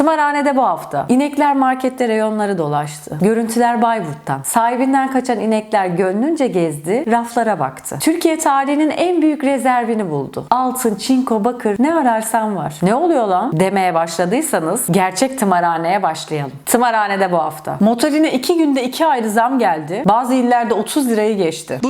Tımarhanede bu hafta. İnekler markette reyonları dolaştı. Görüntüler Bayburt'tan. Sahibinden kaçan inekler gönlünce gezdi, raflara baktı. Türkiye tarihinin en büyük rezervini buldu. Altın, çinko, bakır ne ararsan var. Ne oluyor lan demeye başladıysanız gerçek tımarhaneye başlayalım. Tımarhanede bu hafta. Motorine iki günde iki ayrı zam geldi. Bazı illerde 30 lirayı geçti.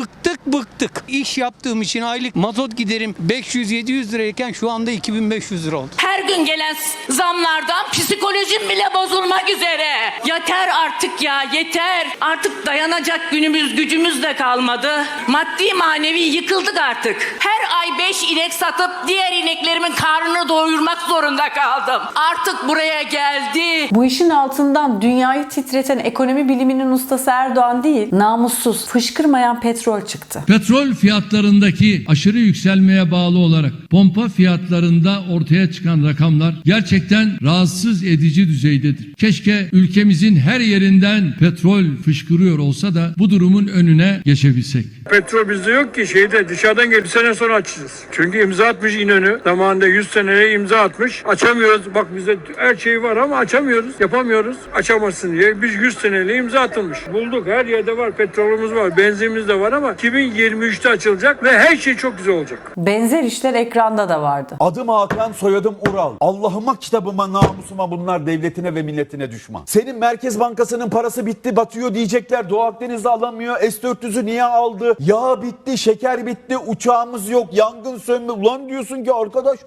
Bıktık. İş yaptığım için aylık mazot giderim 500-700 lirayken şu anda 2500 lira oldu. Her gün gelen zamlardan psikolojim bile bozulmak üzere. Yeter artık ya yeter. Artık dayanacak günümüz gücümüz de kalmadı. Maddi manevi yıkıldık artık. Her ay 5 inek satıp diğer ineklerimin karnını doyurmak zorunda kaldım. Artık buraya geldi. Bu işin altından dünyayı titreten ekonomi biliminin ustası Erdoğan değil, namussuz, fışkırmayan petrol çıktı. Petrol fiyatlarındaki aşırı yükselmeye bağlı olarak pompa fiyatlarında ortaya çıkan rakamlar gerçekten rahatsız edici düzeydedir. Keşke ülkemizin her yerinden petrol fışkırıyor olsa da bu durumun önüne geçebilsek. Petrol bizde yok ki şeyde dışarıdan. Bir sene sonra açacağız. Çünkü imza atmış İnönü. Zamanında 100 seneye imza atmış. Açamıyoruz. Bak bizde her şey var ama açamıyoruz. Yapamıyoruz. Açamazsın diye. Biz 100 seneli imza atılmış. Bulduk. Her yerde var. Petrolümüz var. Benzinimiz de var ama 2023'te açılacak ve her şey çok güzel olacak. Benzer işler ekranda da vardı. Adım Hakan, soyadım Ural. Allah'ıma, kitabıma, namusuma bunlar devletine ve milletine düşman. Senin Merkez Bankası'nın parası bitti, batıyor diyecekler. Doğu Akdeniz'de alamıyor. S-400'ü niye aldı? Yağ bitti, şeker bitti, uçağımız yok, yangın sönme. Ulan diyorsun ki arkadaş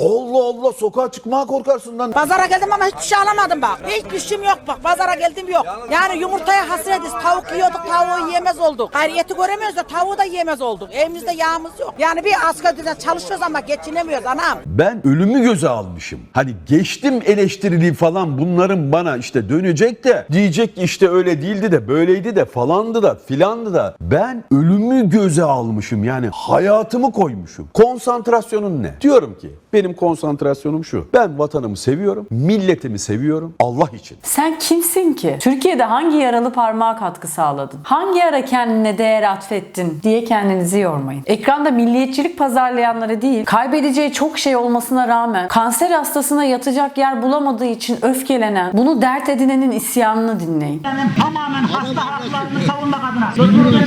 Allah Allah sokağa çıkmaya korkarsın lan. Pazara geldim ama hiçbir şey alamadım bak. Hiçbir şeyim yok bak. Pazara geldim yok. Yani yumurtaya hasretiz. Tavuk yiyorduk tavuğu yiyemez olduk. Hayır eti göremiyoruz da tavuğu da yiyemez olduk. Evimizde yağımız yok. Yani bir asgari ücretle çalışıyoruz ama geçinemiyoruz anam. Ben ölümü göze almışım. Hani geçtim eleştiriliği falan bunların bana işte dönecek de diyecek ki işte öyle değildi de böyleydi de falandı da filandı da. Ben ölümü göze almışım yani hayatımı koymuşum. Konsantrasyonun ne? Diyorum ki benim konsantrasyonum şu. Ben vatanımı seviyorum, milletimi seviyorum Allah için. Sen kimsin ki? Türkiye'de hangi yaralı parmağa katkı sağladın? Hangi ara kendine değer atfettin diye kendinizi yormayın. Ekranda milliyetçilik pazarlayanları değil, kaybedeceği çok şey olmasına rağmen kanser hastasına yatacak yer bulamadığı için öfkelenen, bunu dert edinenin isyanını dinleyin. tamamen hasta haklarını savunmak adına.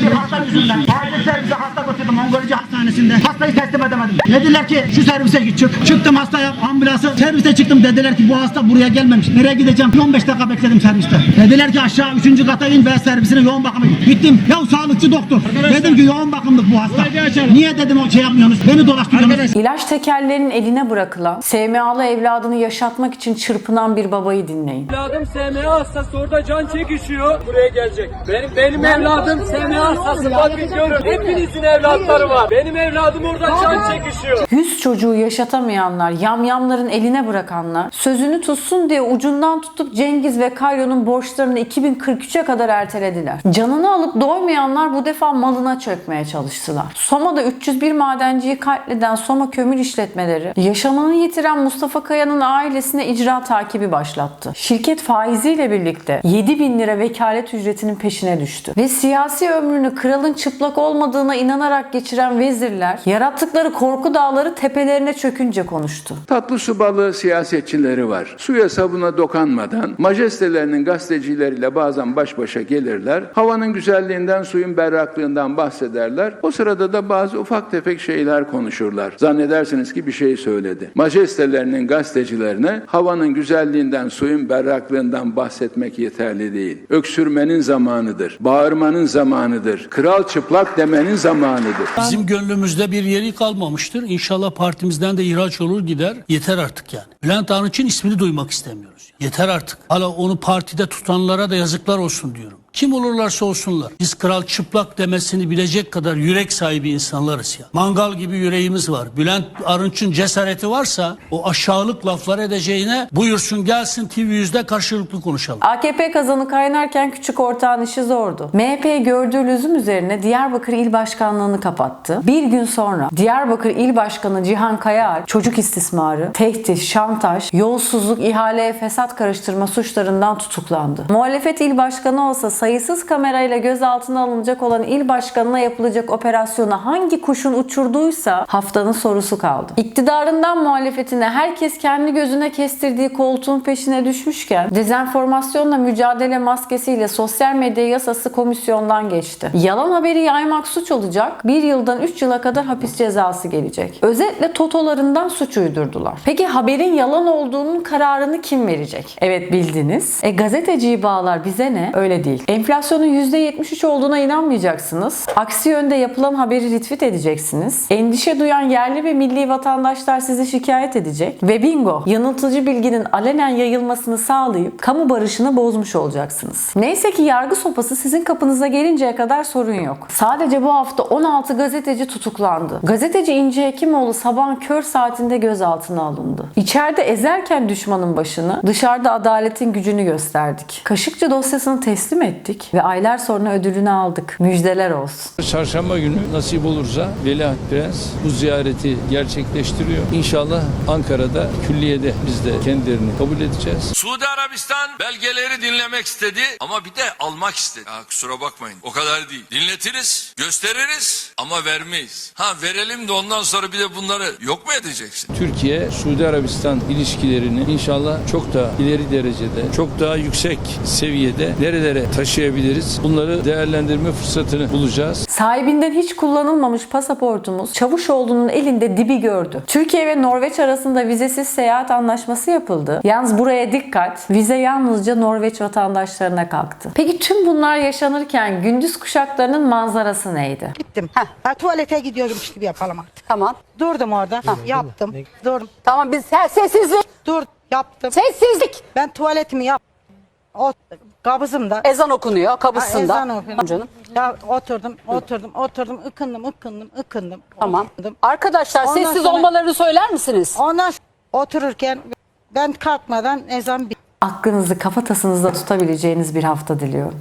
Bir hasta yüzünden. Acil servise hasta götürdüm Mongolici hastanesinde. Hastayı teslim edemedim. Dediler ki şu servise git çık. Çıktım hastaya ambulansa servise çıktım. Dediler ki bu hasta buraya gelmemiş. Nereye gideceğim? 15 dakika bekledim serviste. Dediler ki aşağı 3. kata in ve servisine yoğun bakıma git. Gittim. Ya sağlıkçı doktor. Dedim ki yoğun bakımlık bu hasta. Niye dedim o şey yapmıyorsunuz? Beni dolaştırıyorsunuz. İlaç tekerlerinin eline bırakılan, SMA'lı evladını yaşatmak için çırpınan bir babayı dinleyin. Evladım SMA hastası orada can çekişiyor. Buraya gelecek. Benim benim evladım SMA hastası. Bakın görün. Hepinizin evlatları var. Benim evladım orada can çekişiyor. 100 çocuğu yaşatamayanlar, yamyamların eline bırakanlar, sözünü tutsun diye ucundan tutup Cengiz ve Kayra'nın borçlarını 2043'e kadar ertelediler. Canını alıp doymayanlar bu defa malına çökmeye çalıştılar. Soma'da 301 madenciyi katleden Soma kömür işletmeleri, yaşamını yitiren Mustafa Kaya'nın ailesine icra takibi başlattı. Şirket faiziyle birlikte 7 bin lira vekalet ücretinin peşine düştü. Ve siyasi ömrünü kralın çıplak olmadığına inanarak geçiren vezirler, yarattıkları korku dağları tepelerine çökünce konuştu. Tatlı su balığı siyasetçileri var. Suya sabuna dokanmadan majestelerinin gazetecileriyle bazen baş başa gelirler. Havanın güzelliğinden, suyun berraklığından bahsederler. O sırada da bazı ufak tefek şeyler konuşurlar. Zannedersiniz ki bir şey söyledi. Majestelerinin gazetecilerine havanın güzelliğinden, suyun berraklığından bahsetmek yeterli değil. Öksürmenin zamanıdır. Bağırmanın zamanıdır. Kral çıplak demenin zamanıdır. Bizim gönlümüzde bir yeri kalmamıştır. İnşallah partimizden de ihraç olur gider. Yeter artık yani. Bülent Arınç'ın ismini duymak istemiyoruz. Yeter artık. Hala onu partide tutanlara da yazıklar olsun diyorum. Kim olurlarsa olsunlar. Biz kral çıplak demesini bilecek kadar yürek sahibi insanlarız ya. Mangal gibi yüreğimiz var. Bülent Arınç'ın cesareti varsa o aşağılık laflar edeceğine buyursun gelsin TV yüzde karşılıklı konuşalım. AKP kazanı kaynarken küçük ortağın işi zordu. MHP gördüğü lüzum üzerine Diyarbakır İl Başkanlığı'nı kapattı. Bir gün sonra Diyarbakır İl Başkanı Cihan Kayaalp çocuk istismarı, tehdit, şantaj, yolsuzluk, ihaleye fesat karıştırma suçlarından tutuklandı. Muhalefet İl Başkanı olsa sayısız kamerayla gözaltına alınacak olan il başkanına yapılacak operasyonu hangi kuşun uçurduysa haftanın sorusu kaldı. İktidarından muhalefetine herkes kendi gözüne kestirdiği koltuğun peşine düşmüşken dezenformasyonla mücadele maskesiyle sosyal medya yasası komisyondan geçti. Yalan haberi yaymak suç olacak. Bir yıldan 3 yıla kadar hapis cezası gelecek. Özetle totolarından suç uydurdular. Peki haberin yalan olduğunun kararını kim verecek? Evet bildiniz. E gazeteciyi bağlar bize ne? Öyle değil. Enflasyonun %73 olduğuna inanmayacaksınız. Aksi yönde yapılan haberi retweet edeceksiniz. Endişe duyan yerli ve milli vatandaşlar sizi şikayet edecek. Ve bingo yanıltıcı bilginin alenen yayılmasını sağlayıp kamu barışını bozmuş olacaksınız. Neyse ki yargı sopası sizin kapınıza gelinceye kadar sorun yok. Sadece bu hafta 16 gazeteci tutuklandı. Gazeteci İnce Hekimoğlu sabahın kör saatinde gözaltına alındı. İçeride ezerken düşmanın başını, dışarıda adaletin gücünü gösterdik. Kaşıkçı dosyasını teslim ettik ve aylar sonra ödülünü aldık. Müjdeler olsun. Çarşamba günü nasip olursa Veliaht Prens bu ziyareti gerçekleştiriyor. İnşallah Ankara'da külliyede biz de kendilerini kabul edeceğiz. Suudi Arabistan belgeleri dinlemek istedi ama bir de almak istedi. Ya kusura bakmayın o kadar değil. Dinletiriz, gösteririz ama vermeyiz. Ha verelim de ondan sonra bir de bunları yok mu edeceksin? Türkiye Suudi Arabistan ilişkilerini inşallah çok daha ileri derecede, çok daha yüksek seviyede nerelere taşıyabiliriz? Bunları değerlendirme fırsatını bulacağız. Sahibinden hiç kullanılmamış pasaportumuz Çavuşoğlu'nun elinde dibi gördü. Türkiye ve Norveç arasında vizesiz seyahat anlaşması yapıldı. Yalnız buraya dikkat. Vize yalnızca Norveç vatandaşlarına kalktı. Peki tüm bunlar yaşanırken gündüz kuşaklarının manzarası neydi? Gittim. Ha, tuvalete gidiyormuş gibi yapalım artık. Tamam. Durdum orada. Yaptım. Durdum. Tamam biz se- sessizlik. Dur. Yaptım. Sessizlik. Ben tuvaletimi yap. O kabızımda. Ezan okunuyor Ha, kapısında. ezan okuyor. Canım. Ya oturdum, oturdum, oturdum, ıkındım, ıkındım, ıkındım. Tamam. ıkındım. Arkadaşlar Ondan sessiz sonra- olmalarını söyler misiniz? Ondan otururken ben kalkmadan ezan bitti. Aklınızı kafatasınızda tutabileceğiniz bir hafta diliyorum.